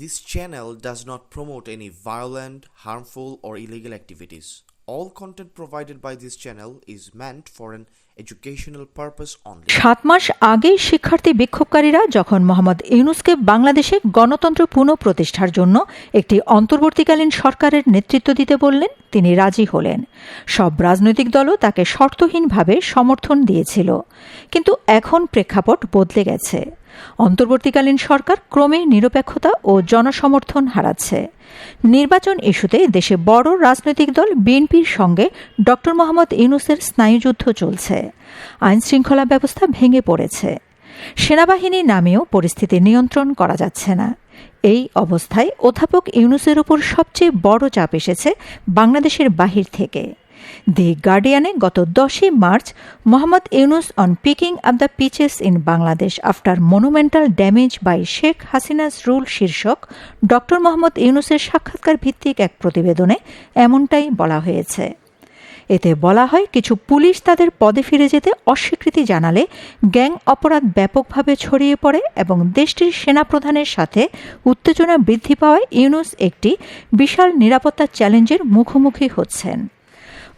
This channel does not promote any violent, harmful, or illegal activities. All content provided by this channel is meant for an educational purpose only. সাত মাস আগেই শিক্ষার্থী বিক্ষোভকারীরা যখন মোহাম্মদ ইউনুসকে বাংলাদেশে গণতন্ত্র পুনঃপ্রতিষ্ঠার জন্য একটি অন্তর্বর্তীকালীন সরকারের নেতৃত্ব দিতে বললেন তিনি রাজি হলেন সব রাজনৈতিক দলও তাকে শর্তহীনভাবে সমর্থন দিয়েছিল কিন্তু এখন প্রেক্ষাপট বদলে গেছে অন্তর্বর্তীকালীন সরকার ক্রমে নিরপেক্ষতা ও জনসমর্থন হারাচ্ছে। নির্বাচন ইস্যুতে দেশে বড় রাজনৈতিক দল বিএনপির সঙ্গে ড মোহাম্মদ ইউনুসের স্নায়ুযুদ্ধ চলছে। আইন শৃঙ্খলা ব্যবস্থা ভেঙে পড়েছে। সেনাবাহিনী নামেও পরিস্থিতি নিয়ন্ত্রণ করা যাচ্ছে না। এই অবস্থায় অধ্যাপক ইউনুসের উপর সবচেয়ে বড় চাপ এসেছে বাংলাদেশের বাহির থেকে। দি গার্ডিয়ানে গত দশই March Mohammad Yunus on picking up the pieces in Bangladesh after monumental damage by Sheikh Hasina's rule শীর্ষক ডক্টর মোহাম্মদ ইউনুসের সাক্ষাৎকার ভিত্তিক এক প্রতিবেদনে এমনটাই বলা হয়েছে। এতে বলা হয়, কিছু পুলিশ তাদের পদে ফিরে যেতে অস্বীকৃতি জানালে গ্যাং অপরাধ ব্যাপকভাবে ছড়িয়ে পড়ে এবং দেশটির সেনাপ্রধানের সাথে উত্তেজনা বৃদ্ধি পাওয়ায় ইউনুস একটি বিশাল নিরাপত্তা চ্যালেঞ্জের মুখোমুখি হচ্ছেন।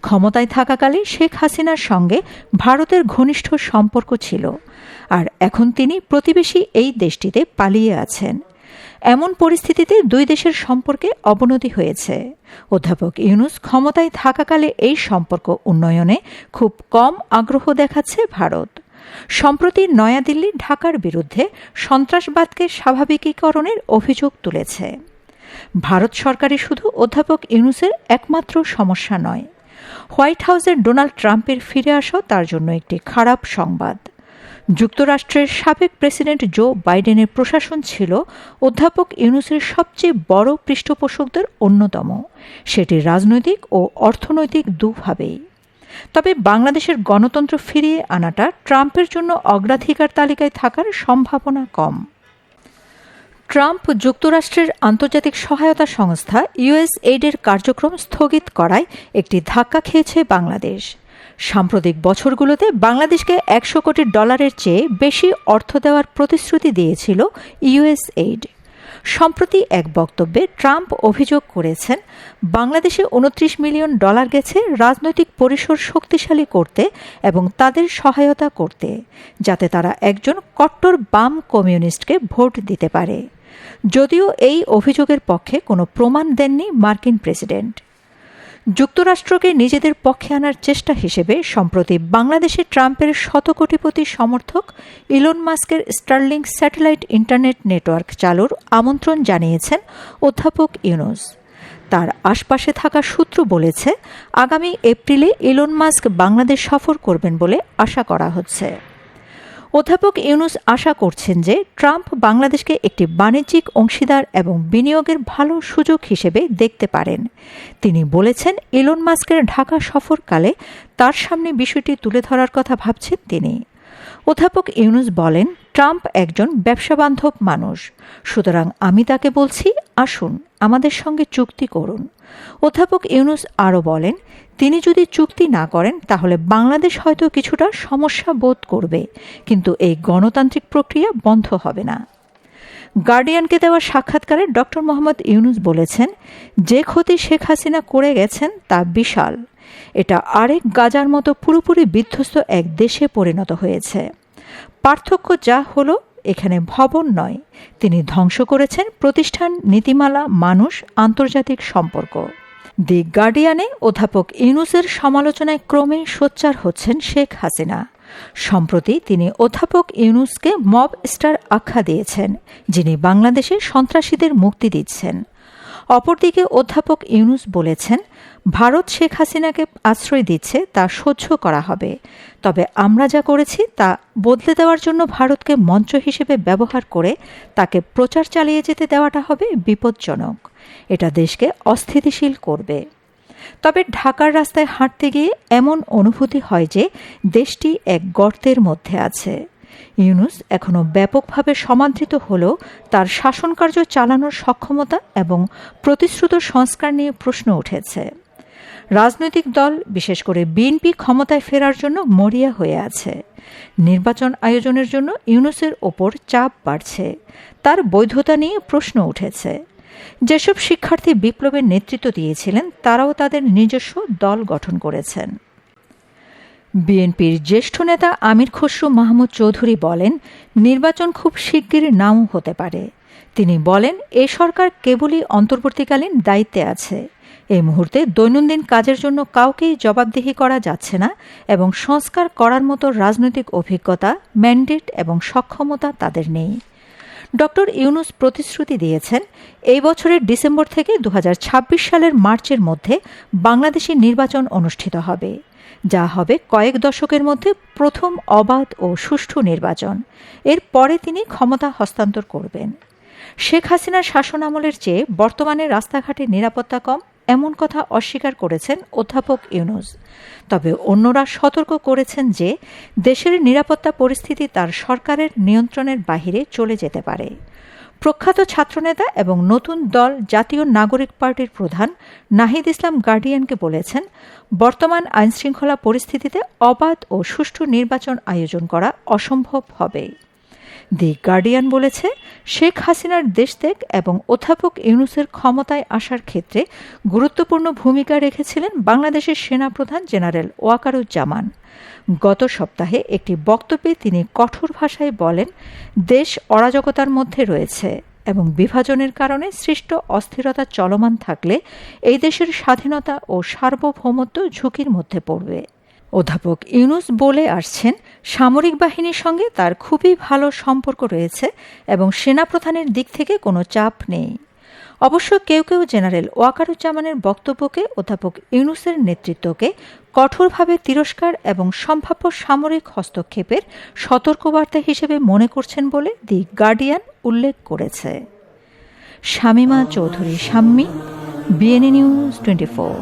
ক্ষমতায় থাকাকালে শেখ হাসিনার সঙ্গে ভারতের ঘনিষ্ঠ সম্পর্ক ছিল, আর এখন তিনি প্রতিবেশী এই দেশটিতে পালিয়ে আছেন। এমন পরিস্থিতিতে দুই দেশের সম্পর্কে অবনতি হয়েছে। অধ্যাপক ইউনুস ক্ষমতায় থাকাকালে এই সম্পর্ক উন্নয়নে খুব কম আগ্রহ দেখাচ্ছে ভারত। সম্প্রতি নয়াদিল্লি, ঢাকার বিরুদ্ধে সন্ত্রাসবাদকে স্বাভাবিকীকরণের অভিযোগ তুলেছে। ভারত সরকারই শুধু অধ্যাপক ইউনুসের একমাত্র সমস্যা নয় হোয়াইট হাউসের ডোনাল্ড ট্রাম্পের ফিরে আসা তার জন্য একটি খারাপ সংবাদ। যুক্তরাষ্ট্রের সাবেক প্রেসিডেন্ট জো বাইডেনের প্রশাসন ছিল অধ্যাপক ইউনুসের সবচেয়ে বড় পৃষ্ঠপোষকদের অন্যতম। সেটি রাজনৈতিক ও অর্থনৈতিক দুভাবেই। তবে বাংলাদেশের গণতন্ত্র ফিরিয়ে আনাটা ট্রাম্পের জন্য অগ্রাধিকার তালিকায় থাকার সম্ভাবনা কম। ট্রাম্প যুক্তরাষ্ট্রের আন্তর্জাতিক সহায়তা সংস্থা ইউএস এইডের কার্যক্রম স্থগিত করায় একটি ধাক্কা খেয়েছে বাংলাদেশ। সাম্প্রতিক বছরগুলোতে বাংলাদেশকে একশো কোটি ডলারের চেয়ে বেশি অর্থ দেওয়ার প্রতিশ্রুতি দিয়েছিল ইউএস এইড। সম্প্রতি এক বক্তব্যে ট্রাম্প অভিযোগ করেছেন, বাংলাদেশে উনত্রিশ মিলিয়ন ডলার গেছে রাজনৈতিক পরিসর শক্তিশালী করতে এবং তাদের সহায়তা করতে, যাতে তারা একজন কট্টর বাম কমিউনিস্টকে ভোট দিতে পারে। যদিও এই অভিযোগের পক্ষে কোনো প্রমাণ দেননি মার্কিন প্রেসিডেন্ট। যুক্তরাষ্ট্রকে নিজেদের পক্ষে আনার চেষ্টা হিসেবে সম্প্রতি বাংলাদেশে ট্রাম্পের শতকোটিপতি সমর্থক ইলন মাস্কের স্টার্লিং স্যাটেলাইট ইন্টারনেট নেটওয়ার্ক চালুর আমন্ত্রণ জানিয়েছেন অধ্যাপক ইউনুস। তার আশপাশে থাকা সূত্র বলেছে, আগামী এপ্রিলে ইলন মাস্ক বাংলাদেশ সফর করবেন বলে আশা করা হচ্ছে। অধ্যাপক ইউনুস আশা করছেন যে ট্রাম্প বাংলাদেশকে একটি বাণিজ্যিক অংশীদার এবং বিনিয়োগের ভালো সুযোগ হিসেবে দেখতে পারেন। তিনি বলেছেন, ইলন মাস্কের ঢাকা সফরকালে তার সামনে বিষয়টি তুলে ধরার কথা ভাবছেন তিনি। অধ্যাপক ইউনুস বলেন, ট্রাম্প একজন ব্যবসাবান্ধব মানুষ। সুতরাং আমি তাকে বলছি, আসুন। আমাদের সঙ্গে চুক্তি করুন। অধ্যাপক ইউনুস আরও বলেন, তিনি যদি চুক্তি না করেন, তাহলে বাংলাদেশ হয়তো কিছুটা সমস্যা বোধ করবে, কিন্তু এই গণতান্ত্রিক প্রক্রিয়া বন্ধ হবে না। গার্ডিয়ানকে দেওয়া সাক্ষাৎকারে ডক্টর মোহাম্মদ ইউনুস বলেছেন, যে ক্ষতি শেখ হাসিনা করে গেছেন, তা বিশাল। এটা আরেক গাজার মতো পুরোপুরি বিধ্বস্ত এক দেশে পরিণত হয়েছে। পার্থক্য যা হলো এখানে ভবন নয়। তিনি ধ্বংস করেছেন প্রতিষ্ঠান, নীতিমালা, মানুষ, আন্তর্জাতিক সম্পর্ক। দি গার্ডিয়ানে অধ্যাপক ইউনুসের সমালোচনায় ক্রমে সোচ্চার হচ্ছেন শেখ হাসিনা। সম্প্রতি তিনি অধ্যাপক ইউনুসকে মব স্টার আখ্যা দিয়েছেন, যিনি বাংলাদেশে সন্ত্রাসীদের মুক্তি দিচ্ছেন। অপরদিকে অধ্যাপক ইউনুস বলেছেন, ভারত শেখ হাসিনাকে আশ্রয় দিচ্ছে তা সহ্য করা হবে। তবে আমরা যা করেছি তা বদলে দেওয়ার জন্য ভারতকে মঞ্চ হিসেবে ব্যবহার করে তাকে প্রচার চালিয়ে যেতে দেওয়াটা হবে বিপজ্জনক। এটা দেশকে অস্থিতিশীল করবে। তবে ঢাকার রাস্তায় হাঁটতে গিয়ে এমন অনুভূতি হয় যে দেশটি এক গর্তের মধ্যে আছে। ইউনুস এখনও ব্যাপকভাবে সমাদৃত হলেও তার শাসনকার্য চালানোর সক্ষমতা এবং প্রতিশ্রুত সংস্কার নিয়ে প্রশ্ন উঠেছে। রাজনৈতিক দল, বিশেষ করে বিএনপি ক্ষমতায় ফেরার জন্য মরিয়া হয়ে আছে। নির্বাচন আয়োজনের জন্য ইউনুসের ওপর চাপ বাড়ছে। তার বৈধতা নিয়ে প্রশ্ন উঠেছে। যেসব শিক্ষার্থী বিপ্লবের নেতৃত্ব দিয়েছিলেন, তারাও তাদের নিজস্ব দল গঠন করেছেন। বিএনপির জ্যেষ্ঠ নেতা আমির খসরু মাহমুদ চৌধুরী বলেন, নির্বাচন খুব শিগগির নাও হতে পারে। তিনি বলেন, এ সরকার কেবলই অন্তর্বর্তীকালীন দায়িত্বে আছে। এই মুহূর্তে দৈনন্দিন কাজের জন্য কাউকেই জবাবদিহি করা যাচ্ছে না এবং সংস্কার করার মতো রাজনৈতিক অভিজ্ঞতা, ম্যান্ডেট এবং সক্ষমতা তাদের নেই। ডক্টর ইউনুস প্রতিশ্রুতি দিয়েছেন, এই বছরের ডিসেম্বর থেকে দু হাজার ছাব্বিশ সালের মার্চের মধ্যে বাংলাদেশে নির্বাচন অনুষ্ঠিত হবে, যা হবে কয়েক দশকের মধ্যে প্রথম অবাধ ও সুষ্ঠু নির্বাচন। এর পরে তিনি ক্ষমতা হস্তান্তর করবেন। শেখ হাসিনার শাসনামলের চেয়ে বর্তমানে রাস্তাঘাটে নিরাপত্তা কম এমন কথা অস্বীকার করেছেন অধ্যাপক ইউনুস। তবে অন্যরা সতর্ক করেছেন যে, দেশের নিরাপত্তা পরিস্থিতি তার সরকারের নিয়ন্ত্রণের বাহিরে চলে যেতে পারে। প্রখ্যাত ছাত্রনেতা এবং নতুন দল জাতীয় নাগরিক পার্টির প্রধান নাহিদ ইসলাম গার্ডিয়ানকে বলেছেন, বর্তমান আইনশৃঙ্খলা পরিস্থিতিতে অবাধ ও সুষ্ঠু নির্বাচন আয়োজন করা অসম্ভব হবে। দি গার্ডিয়ান বলেছে, শেখ হাসিনার দেশত্যাগ এবং অধ্যাপক ইউনুসের ক্ষমতায় আসার ক্ষেত্রে গুরুত্বপূর্ণ ভূমিকা রেখেছিলেন বাংলাদেশের সেনাপ্রধান জেনারেল ওয়াকারুজ্জামান। গত সপ্তাহে একটি বক্তব্যে তিনি কঠোর ভাষায় বলেন, দেশ অরাজকতার মধ্যে রয়েছে এবং বিভাজনের কারণে সৃষ্ট অস্থিরতা চলমান থাকলে এই দেশের স্বাধীনতা ও সার্বভৌমত্ব ঝুঁকির মধ্যে পড়বে। অধ্যাপক ইউনুস বলে আসছেন, সামরিক বাহিনীর সঙ্গে তার খুবই ভালো সম্পর্ক রয়েছে এবং সেনাপ্রধানের দিক থেকে কোনো চাপ নেই। অবশ্য কেউ কেউ জেনারেল ওয়াকারুজ্জামানের বক্তব্যকে অধ্যাপক ইউনুসের নেতৃত্বকে কঠোরভাবে তিরস্কার এবং সম্ভাব্য সামরিক হস্তক্ষেপের সতর্কবার্তা হিসেবে মনে করছেন বলে দি গার্ডিয়ান উল্লেখ করেছে। Shamima Chowdhury, Shammi, BNA news twenty four.